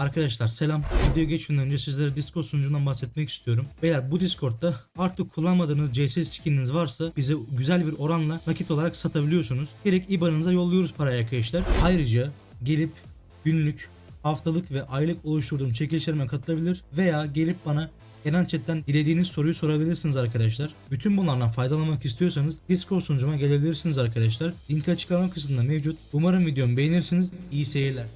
Arkadaşlar selam. Video geçmeden önce sizlere Discord sunucundan bahsetmek istiyorum. Beyler bu Discord'da artık kullanmadığınız CS skininiz varsa bize güzel bir oranla nakit olarak satabiliyorsunuz. Direkt IBAN'ınıza yolluyoruz parayı arkadaşlar. Ayrıca gelip günlük, haftalık ve aylık oluşturduğum çekilişlerime katılabilir veya gelip bana genel chatten dilediğiniz soruyu sorabilirsiniz arkadaşlar. Bütün bunlardan faydalanmak istiyorsanız Discord sunucuma gelebilirsiniz arkadaşlar. Link açıklama kısmında mevcut. Umarım videomu beğenirsiniz. İyi seyirler.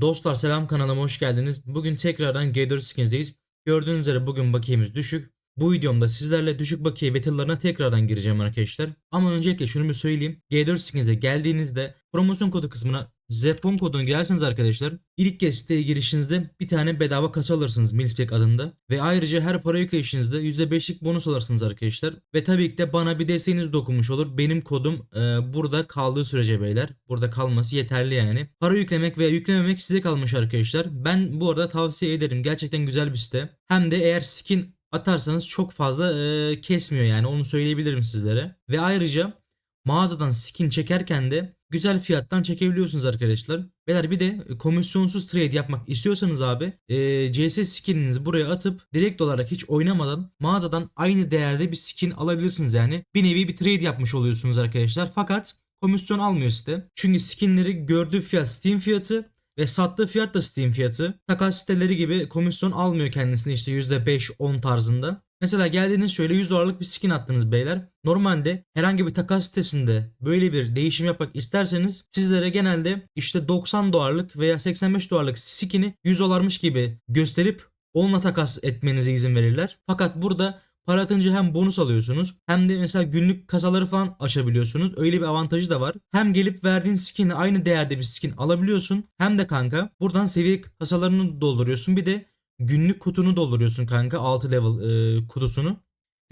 Dostlar selam kanalıma hoş geldiniz. Bugün tekrardan G4 Skins'deyiz. Gördüğünüz üzere bugün bakiyemiz düşük. Bu videomda sizlerle düşük bakiye battle'larına tekrardan gireceğim arkadaşlar. Ama öncelikle şunu bir söyleyeyim. G4 Skins'e geldiğinizde promosyon kodu kısmına Zepon kodunu girerseniz arkadaşlar. İlk kez siteye girişinizde bir tane bedava kasa alırsınız Milspec adında. Ve ayrıca her para yükleyişinizde %5'lik bonus alırsınız arkadaşlar. Ve tabii ki de bana bir desteğiniz dokunmuş olur. Benim kodum e, burada kaldığı sürece beyler burada kalması yeterli yani. Para yüklemek veya yüklememek size kalmış arkadaşlar. Ben bu arada tavsiye ederim. Gerçekten güzel bir site. Hem de eğer skin atarsanız çok fazla e, kesmiyor yani. Onu söyleyebilirim sizlere. Ve ayrıca mağazadan skin çekerken de güzel fiyattan çekebiliyorsunuz arkadaşlar. Beyler bir de komisyonsuz trade yapmak istiyorsanız abi e, CS skininizi buraya atıp direkt olarak hiç oynamadan mağazadan aynı değerde bir skin alabilirsiniz yani. Bir nevi bir trade yapmış oluyorsunuz arkadaşlar. Fakat komisyon almıyor site. Çünkü skinleri gördüğü fiyat Steam fiyatı ve sattığı fiyat da Steam fiyatı. Takas siteleri gibi komisyon almıyor kendisine işte %5-10 tarzında. Mesela geldiniz şöyle 100 dolarlık bir skin attınız beyler. Normalde herhangi bir takas sitesinde böyle bir değişim yapmak isterseniz sizlere genelde işte 90 dolarlık veya 85 dolarlık skin'i 100 dolarmış gibi gösterip onunla takas etmenize izin verirler. Fakat burada para atınca hem bonus alıyorsunuz hem de mesela günlük kasaları falan açabiliyorsunuz. Öyle bir avantajı da var. Hem gelip verdiğin skin'i aynı değerde bir skin alabiliyorsun. Hem de kanka buradan seviye kasalarını dolduruyorsun. Bir de günlük kutunu dolduruyorsun kanka 6 level e, kutusunu.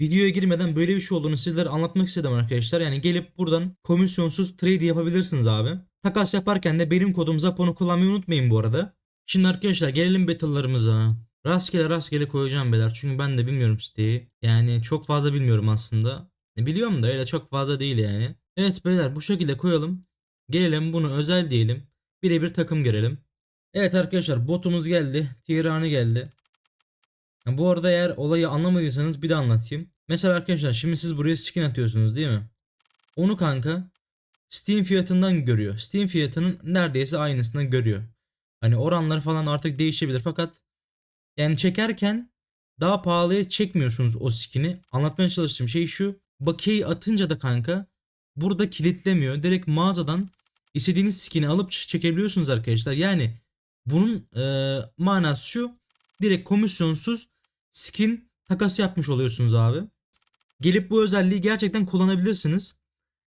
Videoya girmeden böyle bir şey olduğunu sizlere anlatmak istedim arkadaşlar. Yani gelip buradan komisyonsuz trade yapabilirsiniz abi. Takas yaparken de benim kodum Zapon'u kullanmayı unutmayın bu arada. Şimdi arkadaşlar gelelim battle'larımıza. Rastgele rastgele koyacağım beyler. Çünkü ben de bilmiyorum siteyi. Yani çok fazla bilmiyorum aslında. E, biliyorum da öyle çok fazla değil yani. Evet beyler bu şekilde koyalım. Gelelim bunu özel diyelim. Birebir takım girelim. Evet arkadaşlar botumuz geldi. Tirani geldi. Ya bu arada eğer olayı anlamadıysanız bir de anlatayım. Mesela arkadaşlar şimdi siz buraya skin atıyorsunuz değil mi? Onu kanka Steam fiyatından görüyor. Steam fiyatının neredeyse aynısından görüyor. Hani oranları falan artık değişebilir fakat yani çekerken daha pahalıya çekmiyorsunuz o skin'i. Anlatmaya çalıştığım şey şu. Bakiyeyi atınca da kanka burada kilitlemiyor. Direkt mağazadan istediğiniz skin'i alıp çekebiliyorsunuz arkadaşlar. Yani bunun e, manası şu. Direkt komisyonsuz skin takas yapmış oluyorsunuz abi. Gelip bu özelliği gerçekten kullanabilirsiniz.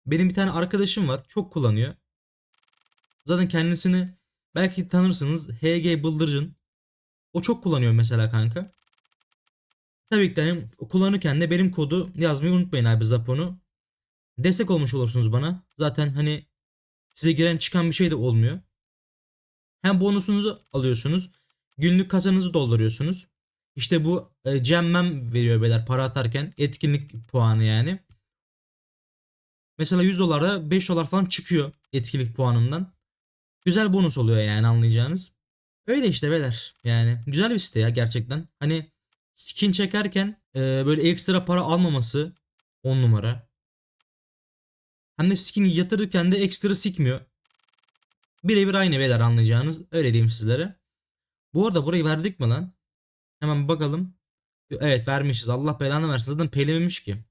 Benim bir tane arkadaşım var. Çok kullanıyor. Zaten kendisini belki tanırsınız. HG Bıldırcın. O çok kullanıyor mesela kanka. Tabii ki hani kullanırken de benim kodu yazmayı unutmayın abi Zapon'u. Destek olmuş olursunuz bana. Zaten hani size giren çıkan bir şey de olmuyor. Hem bonusunuzu alıyorsunuz. Günlük kasanızı dolduruyorsunuz. İşte bu e, cemmem veriyor beyler para atarken. Etkinlik puanı yani. Mesela 100 dolara 5 dolar falan çıkıyor etkinlik puanından. Güzel bonus oluyor yani anlayacağınız. Öyle işte beyler. Yani güzel bir site ya gerçekten. Hani skin çekerken e, böyle ekstra para almaması 10 numara. Hem de skin'i yatırırken de ekstra sikmiyor. Birebir aynı beyler anlayacağınız. Öyle diyeyim sizlere. Bu arada burayı verdik mi lan? Hemen bakalım. Evet vermişiz. Allah belanı versin. Zaten peylememiş ki.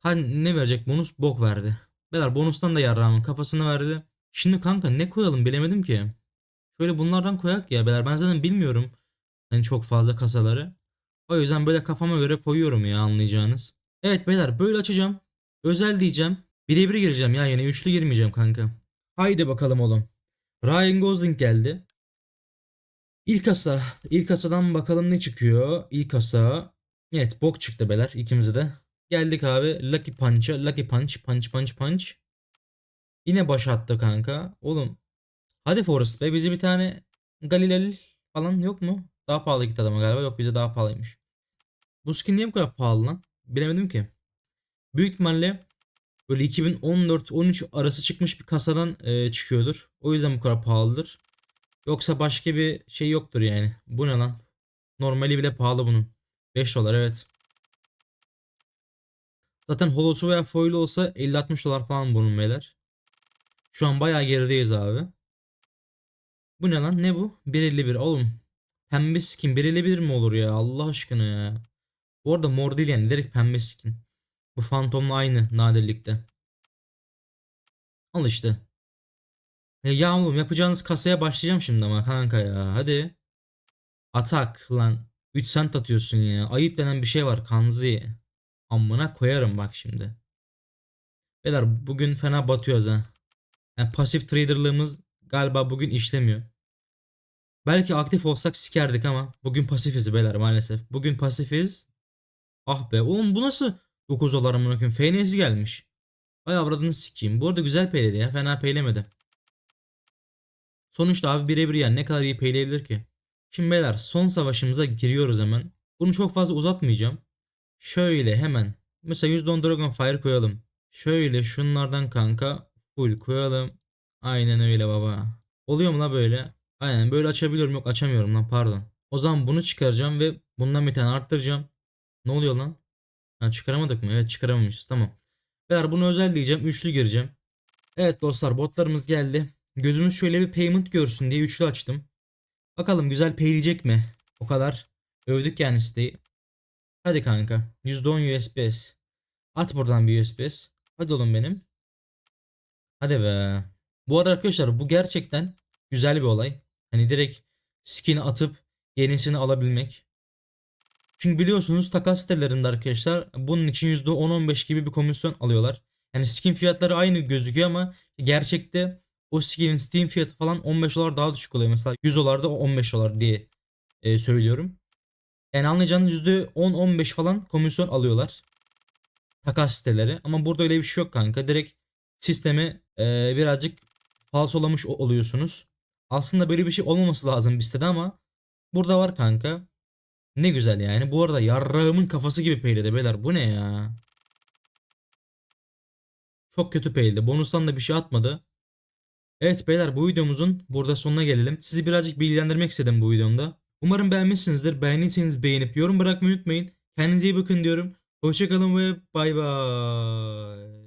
Hani ne verecek bonus? Bok verdi. Beyler bonustan da yarrağımın kafasını verdi. Şimdi kanka ne koyalım bilemedim ki. Şöyle bunlardan koyak ya beyler. Ben zaten bilmiyorum. Hani çok fazla kasaları. O yüzden böyle kafama göre koyuyorum ya anlayacağınız. Evet beyler böyle açacağım. Özel diyeceğim. Birebir gireceğim ya yine üçlü girmeyeceğim kanka. Haydi bakalım oğlum. Ryan Gosling geldi. İlk kasa. İlk kasadan bakalım ne çıkıyor. İlk kasa. Evet bok çıktı beyler ikimize de. Geldik abi Lucky Punch'a. Lucky Punch. Punch punch punch. Yine baş attı kanka. Oğlum. Hadi Forrest be bize bir tane Galilel falan yok mu? Daha pahalı gitti adama galiba. Yok bize daha pahalıymış. Bu skin niye bu kadar pahalı lan? Bilemedim ki. Büyük ihtimalle böyle 2014-13 arası çıkmış bir kasadan e, çıkıyordur. O yüzden bu kadar pahalıdır. Yoksa başka bir şey yoktur yani. Bu ne lan? Normali bile pahalı bunun. 5 dolar evet. Zaten holosu veya foil olsa 50-60 dolar falan bunun beyler. Şu an bayağı gerideyiz abi. Bu ne lan? Ne bu? 1.51 oğlum. Pembe skin 1.51 mi olur ya? Allah aşkına ya. Bu arada mor değil yani. Direkt pembe skin. Bu Phantom'la aynı nadirlikte. Al işte. E ya oğlum yapacağınız kasaya başlayacağım şimdi ama kanka ya. Hadi. Atak lan. 3 cent atıyorsun ya. Ayıp denen bir şey var Kanzi. Amına koyarım bak şimdi. Beyler bugün fena batıyoruz ha. Yani pasif traderlığımız galiba bugün işlemiyor. Belki aktif olsak sikerdik ama bugün pasifiz beyler maalesef. Bugün pasifiz. Ah be oğlum bu nasıl 9 dolar amına koyayım. FNS gelmiş. Vay avradını sikeyim. Bu arada güzel peyledi ya. Fena peylemedi. Sonuçta abi birebir yani ne kadar iyi peyleyebilir ki? Şimdi beyler son savaşımıza giriyoruz hemen. Bunu çok fazla uzatmayacağım. Şöyle hemen. Mesela %10 Dragon Fire koyalım. Şöyle şunlardan kanka full koyalım. Aynen öyle baba. Oluyor mu la böyle? Aynen böyle açabiliyorum yok açamıyorum lan pardon. O zaman bunu çıkaracağım ve bundan bir tane arttıracağım. Ne oluyor lan? Ha, çıkaramadık mı? Evet çıkaramamışız tamam. Beyler bunu özel diyeceğim. Üçlü gireceğim. Evet dostlar botlarımız geldi. Gözümüz şöyle bir payment görsün diye üçlü açtım. Bakalım güzel payleyecek mi? O kadar. Övdük yani siteyi. Hadi kanka. %10 USBS. At buradan bir USBS. Hadi oğlum benim. Hadi be. Bu arada arkadaşlar bu gerçekten güzel bir olay. Hani direkt skin atıp yenisini alabilmek. Çünkü biliyorsunuz takas sitelerinde arkadaşlar bunun için %10-15 gibi bir komisyon alıyorlar. Yani skin fiyatları aynı gözüküyor ama gerçekte o skinin Steam fiyatı falan 15 dolar daha düşük oluyor. Mesela 100 dolar da 15 dolar diye e, söylüyorum. Yani anlayacağınız %10-15 falan komisyon alıyorlar. Takas siteleri. Ama burada öyle bir şey yok kanka. Direkt sistemi e, birazcık falsolamış oluyorsunuz. Aslında böyle bir şey olmaması lazım bir sitede ama burada var kanka. Ne güzel yani. Bu arada yarrağımın kafası gibi peyledi beyler. Bu ne ya? Çok kötü peyledi. Bonustan da bir şey atmadı. Evet beyler bu videomuzun burada sonuna gelelim. Sizi birazcık bilgilendirmek istedim bu videomda. Umarım beğenmişsinizdir. Beğendiyseniz beğenip yorum bırakmayı unutmayın. Kendinize iyi bakın diyorum. Hoşçakalın ve bay bay.